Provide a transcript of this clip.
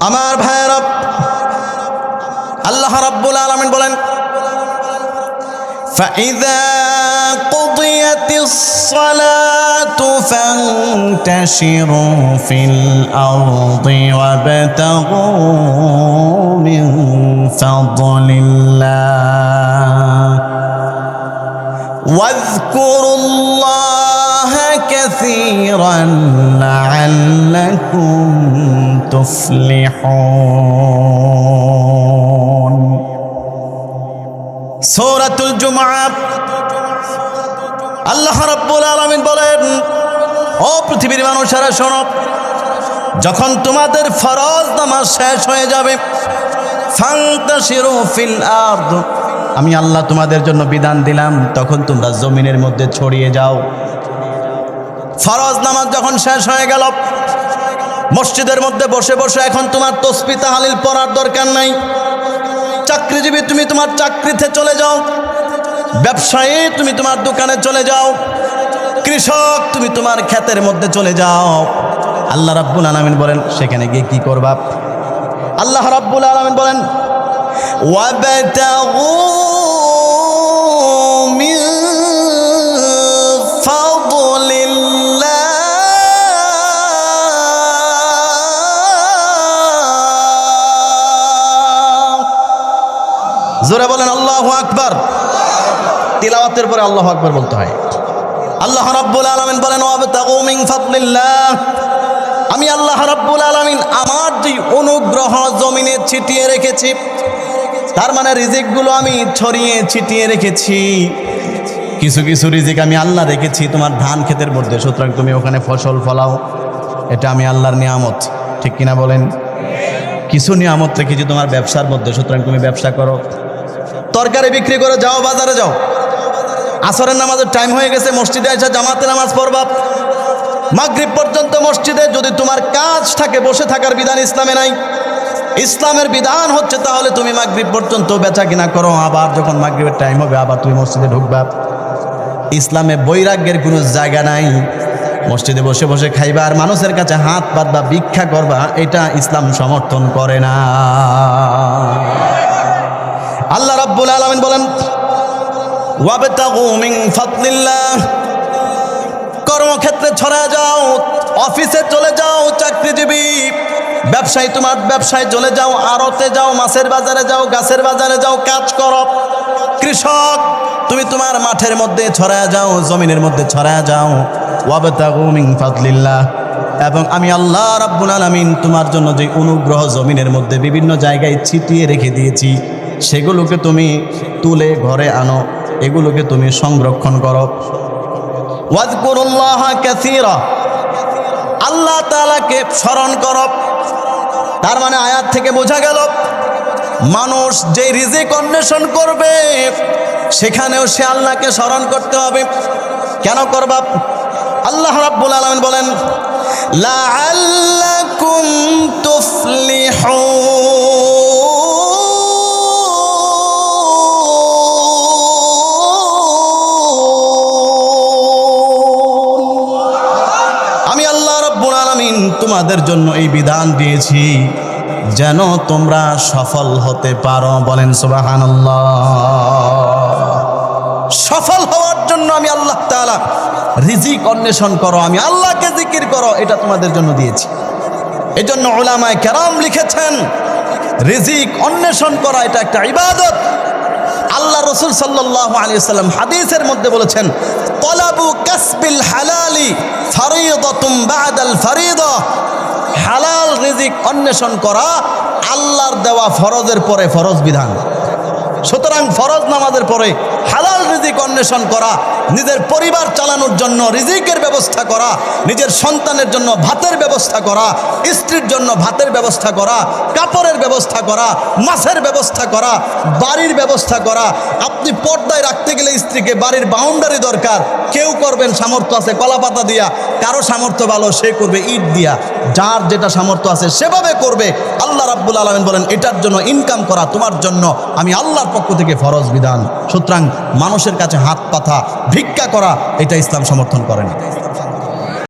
আমার ভাইয়েরা আল্লাহ রাব্বুল আলামিন বলেন فإذا قضيت الصلاة فانتشروا في الأرض وابتغوا من فضل الله واذكروا الله كثيرا لعلكم تفلحون সৌরাতুল জুমা আল্লাহ রাব্বুল আলামিন বলেন ও পৃথিবীর মানুষেরা শোনো যখন তোমাদের ফরজ নামাজ শেষ হয়ে যাবে ফান্তাশিরু ফিল আরদ আমি আল্লাহ তোমাদের জন্য বিধান দিলাম তখন তোমরা জমিনের মধ্যে ছড়িয়ে যাও ফরজ নামাজ যখন শেষ হয়ে গেল, মসজিদের মধ্যে বসে বসে এখন তোমার তসবি তাহালিল পড়ার দরকার নাই। চাকরিজীবী, তুমি তোমার চাকরিতে চলে যাও। ব্যবসায়ী, তুমি তোমার দোকানে চলে যাও। কৃষক, তুমি তোমার ক্ষেতের মধ্যে চলে যাও। আল্লাহ রাব্বুল আলামিন বলেন, সেখানে গিয়ে কি করবা? আল্লাহ রাব্বুল আলামিন বলেন, ওয়াবতাগু জোরে বলেন, আল্লাহ আকবার। তিলাওয়াতের পরে আল্লাহ আকবার বলতে হয়। আল্লাহ রাব্বুল আলামিন বলেন আমি আল্লাহ রাব্বুল আলামিন আমার যে অনুগ্রহ জমিনে ছিটিয়ে রেখেছি, তার মানে রিজিকগুলো আমি ছড়িয়ে ছিটিয়ে রেখেছি। কিছু কিছু রিজিক আমি আল্লাহ রেখেছি, তোমার ধান ক্ষেতের মধ্যে। সুতরাং তুমি ওখানে ফসল ফলাও, এটা আমি আল্লাহর নিয়ামত। ঠিক কিনা বলেন? কিছু নিয়ামত রেখেছি তোমার ব্যবসার মধ্যে, সুতরাং তুমি ব্যবসা করো। তরকারি বিক্রি করে যাও বাজারে যাও। আসরের নামাজের টাইম হয়ে গেছে, মসজিদে এসে জামাতে নামাজ পড়বা। মাগরিব পর্যন্ত মসজিদে যদি তোমার কাজ থাকে, বসে থাকার বিধান ইসলামে নাই। ইসলামের বিধান হচ্ছে তাহলে তুমি মাগরিব পর্যন্ত বেচা কিনা করো, আবার যখন মাগরিবের টাইম হবে, আবার তুমি মসজিদে ঢুকবা। ইসলামে বৈরাগ্যের কোনো জায়গা নাই। মসজিদে বসে বসে খাইবা আর মানুষের কাছে হাত পাতবা ভিক্ষা করবা, এটা ইসলাম সমর্থন করে না। আল্লাহ রাব্বুল আলামিন বলেন কর্মক্ষেত্রে ছড়া যাও, অফিসে চলে যাও, চাকরিজীবী, ব্যবসায়ী তোমার ব্যবসায় চলে যাও, আড়তে যাও, মাছের বাজারে যাও, গাছের বাজারে যাও, কাজ করো। কৃষক, তুমি তোমার মাঠের মধ্যে ছড়া যাও, জমিনের মধ্যে ছড়া যাও। এবং আমি আল্লাহ রাব্বুল আলামিন তোমার জন্য যে অনুগ্রহ জমিনের মধ্যে বিভিন্ন জায়গায় ছিটিয়ে রেখে দিয়েছি সেগুলোকে তুমি তুলে ঘরে আনো, এগুলোকে তুমি সংরক্ষণ করো। আল্লাহ তাআলাকে স্মরণ করো। তার মানে আয়াত থেকে বোঝা গেল, মানুষ যে রিজিক অন্বেষণ করবে, সেখানেও সে আল্লাহকে স্মরণ করতে হবে। কেন করবা? আল্লাহ রাব্বুল আলামিন বলেন, লাআল্লাকুম তুফলিহুন। আলামিন তোমাদের জন্য এই বিধান দিয়েছি, যেন তোমরা সফল হতে পারো। বলেন সুবহানাল্লাহ। সফল হওয়ার জন্য আমি আল্লাহ তাআলা রিজিক অন্বেষণ করো, আমি আল্লাহকে জিকির করো, এটা তোমাদের জন্য দিয়েছি। এজন্য ওলামায় কেরাম লিখেছেন, রিজিক অন্বেষণ করা এটা একটা ইবাদত। আল্লাহ রসুল সাল্লাহ আলী সাল্লাম হাদিসের মধ্যে বলেছেন, তলাবু কাসবিল হালালি ফারিদতুম বাদাল ফারিদ, হালাল রিজিক অন্বেষণ করা আল্লাহর দেওয়া ফরজের পরে ফরজ বিধান। সুতরাং ফরজ নামাজের পরে হালাল রিজিক অন্বেষণ করা নিজের পরিবার চালানোর জন্য রিজিকের ব্যবস্থা করা, নিজের সন্তানের জন্য ভাতের ব্যবস্থা করা, স্ত্রীর জন্য ভাতের ব্যবস্থা করা, কাপড়ের ব্যবস্থা করা, মাছের ব্যবস্থা করা, বাড়ির ব্যবস্থা করা। আপনি পর্দায় রাখতে গেলে স্ত্রীকে বাড়ির বাউন্ডারি দরকার। কেউ করবেন, সামর্থ্য আছে কলা পাতা দিয়া। কারও সামর্থ্য ভালো, সে করবে ইট দিয়া। যার যেটা সামর্থ্য আছে, সেভাবে করবে। আল্লাহ রাব্বুল আলমিন বলেন, এটার জন্য ইনকাম করা তোমার জন্য। আমি আল্লাহর পক্ষ থেকে ফরজ বিধান। সুতরাং মানুষের কাছে হাত পাথা ভিক্ষা করা এটা ইসলাম সমর্থন করে না।